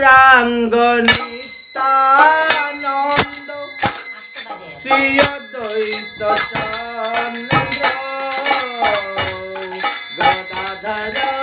প্রাঙ্গনিতানন্দ শ্রী অদ্বৈত চন্দ্র গদাধরা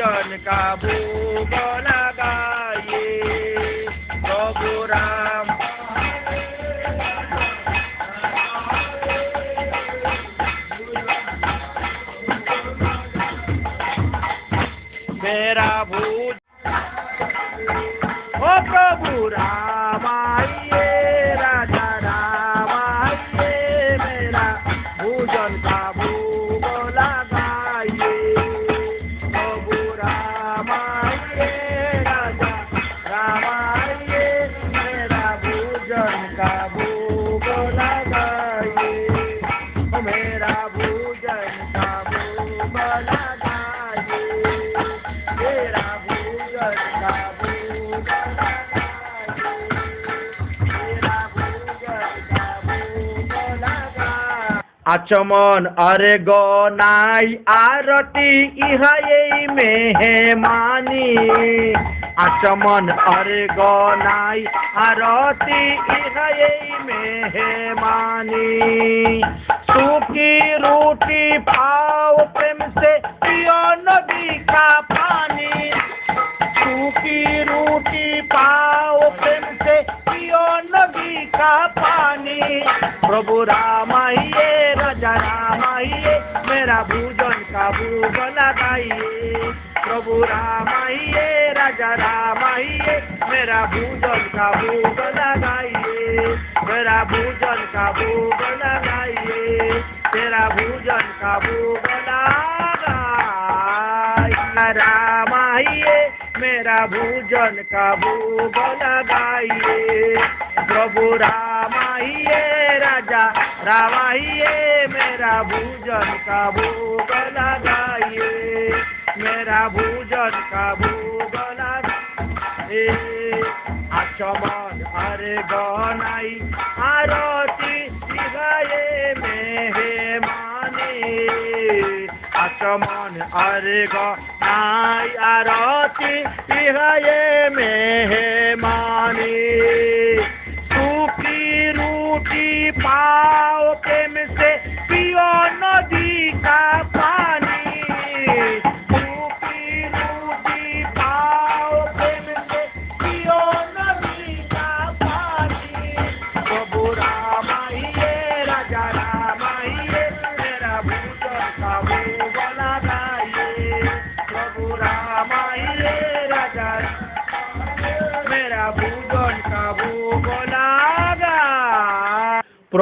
जन का भोग लगाए प्रभु राम। मेरा भूज ओ प्रभु रामा। আচমন আরে গনাই আরতি, ইহাই মেহমানি। আচমন আরে গনাই আরতি, ইহাই মেহমানি। সুখী রুটি পাও প্রেম সে প্রিয় নদী কা পানি সুখী রুটি পাও প্রেম সে প্রিয় নদী কা পানি প্রভু রামাই मेरा भोजन का भोग लगाइए प्रभु राम आइए राजा राम आइए मेरा भोजन का भोग लगाइए मेरा भूजन का भोग लगाइए तेरा भोजन का भोग लगाइए राम आइए मेरा भूजन का भोग लगाइए प्रभु राम। आइए राजा राम आइए मेरा भूजन का भोग लगाइए। मेरा भूजन का भोग लगाइए। आचमन अरे गनाई आरती गाये मेहमानी आचमन अरे गनाई आरती गाये मेहमानी हे रोटी पाओ प्रेम से पियो नदी का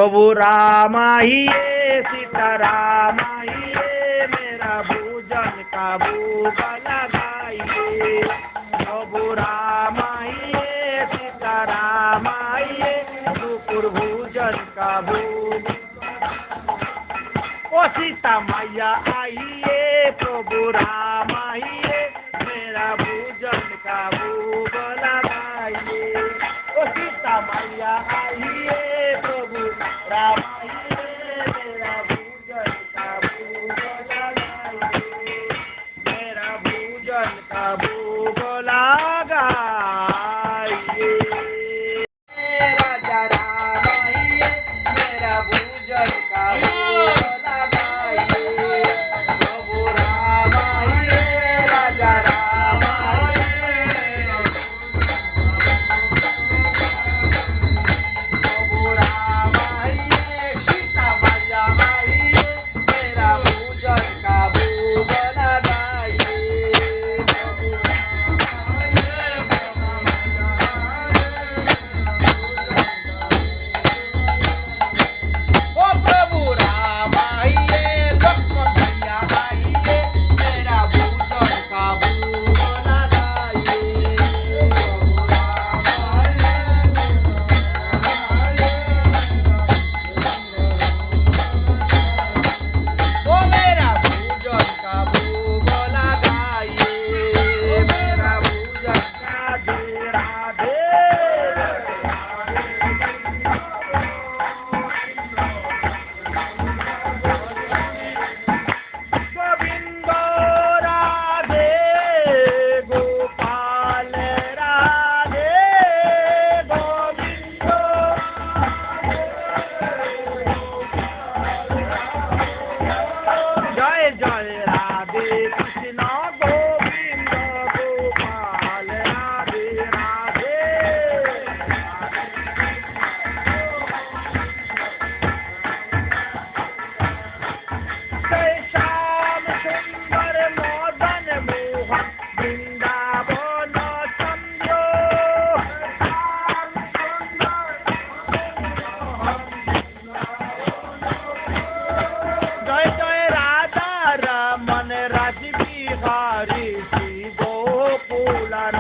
प्रभु राम आइए सीता राम मेरा भोजन का भोग लगाइए प्रभु राम सीता राम आइए दुपुर भोजन का भोग ओ सीता मैया आइए, प्रभु राम।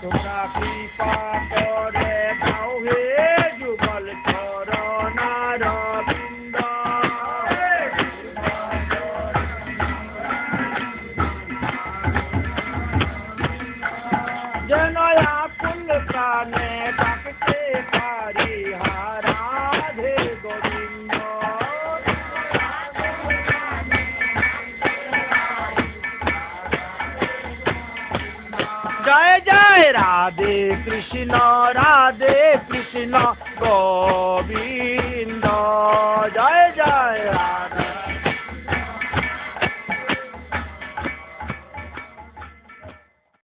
Toca pipa, corre. জয় রাধে কৃষ্ণ রাধে কৃষ্ণ গোবিন্দ জয়